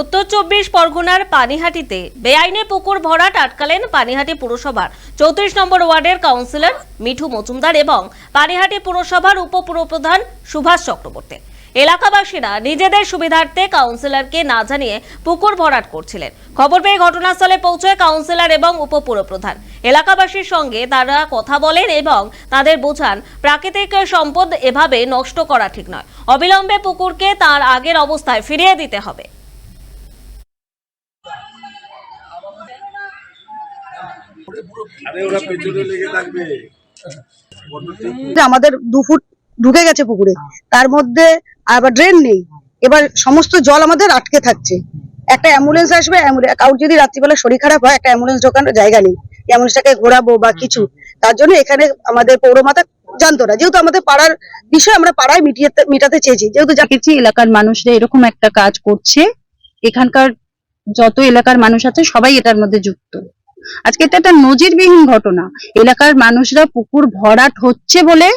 উত্তর চব্বিশ পরগনার পানিহাটিতে বেআইনে পুকুর ভরাট আটকালেন পানিহাটি পুরসভার চৌত্রিশ নম্বর ওয়ার্ডের কাউন্সিলর মিঠু মজুমদার এবং পানিহাটি পুরসভার উপপুরপ্রধান সুভাষ চক্রবর্তী। এলাকাবাসীরা নিজেদের সুবিধার্থে কাউন্সিলরকে না জানিয়ে পুকুর ভরাট করছিলেন। খবর পেয়ে ঘটনাস্থলে পৌঁছয় কাউন্সিলর এবং উপপুরপ্রধান। এলাকাবাসীর সঙ্গে তারা কথা বলেন এবং তাদের বোঝান, প্রাকৃতিক সম্পদ এভাবে নষ্ট করা ঠিক নয়। অবিলম্বে পুকুরকে তার আগের অবস্থায় ফিরিয়ে দিতে হবে। আমাদের দু ফুট ঢুকে গেছে পুকুরে তার মধ্যে আবার ড্রেন নেই। এবার সমস্ত জল আমাদের আটকে থাকছে। একটা অ্যাম্বুলেন্স আসবে অ্যাম্বুলেন্স কারোর যদি রাত্রিবেলা শরীর খারাপ হয় একটা অ্যাম্বুলেন্স ঢোকানোর জায়গা নেই। অ্যাম্বুলেন্সটাকে ঘোরাবো বা কিছু। তার জন্য এখানে আমাদের পৌরমাতা জানতো না। যেহেতু আমাদের পাড়ার বিষয় আমরা পাড়ায় মিটিয়ে মিটাতে চেয়েছি। যেহেতু যা- দেখেছি এলাকার মানুষরা এরকম একটা কাজ করছে। এখানকার যত এলাকার মানুষ আছে সবাই এটার মধ্যে যুক্ত। আজকে এটা একটা নজিরবিহীন ঘটনা। এলাকার মানুষরা পুকুর ভরাট হচ্ছে বলে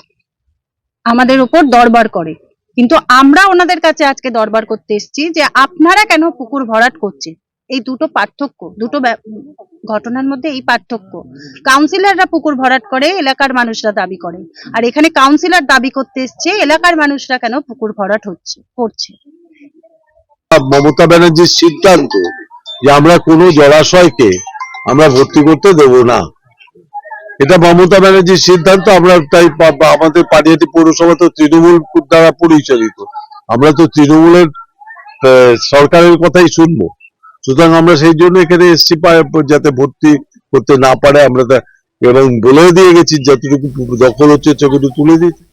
আমাদের উপর দরবার করে। কিন্তু আমরা ওনাদের কাছে আজকে দরবার করতে এসেছি যে আপনারা কেন পুকুর ভরাট করছে এই দুটো পার্থক্য, দুটো ঘটনার মধ্যে এই পার্থক্য। কাউন্সিলররা পুকুর ভরাট করে, এলাকার মানুষরা দাবি করে। আর এখানে কাউন্সিলর দাবি করতে এসছে, এলাকার মানুষরা কেন পুকুর ভরাট হচ্ছে, করছে? মমতা ব্যানার্জির সিদ্ধান্ত যে আমরা কোনো জলাশয়কে আমরা ভর্তি করতে দেব না। এটা মমতা ব্যানার্জির সিদ্ধান্ত, আমরা তাই আমাদের পানিহাটি পৌরসভা তো তৃণমূল দ্বারা পরিচালিত। আমরা তো তৃণমূলের সরকারের কথাই শুনব। সুতরাং আমরা সেই জন্য এখানে এসছি যাতে ভর্তি করতে না পারে, আমরা এবং বলে দিয়ে গেছি, যতটুকু দখল হচ্ছে সেগুলো তুলে দিতে।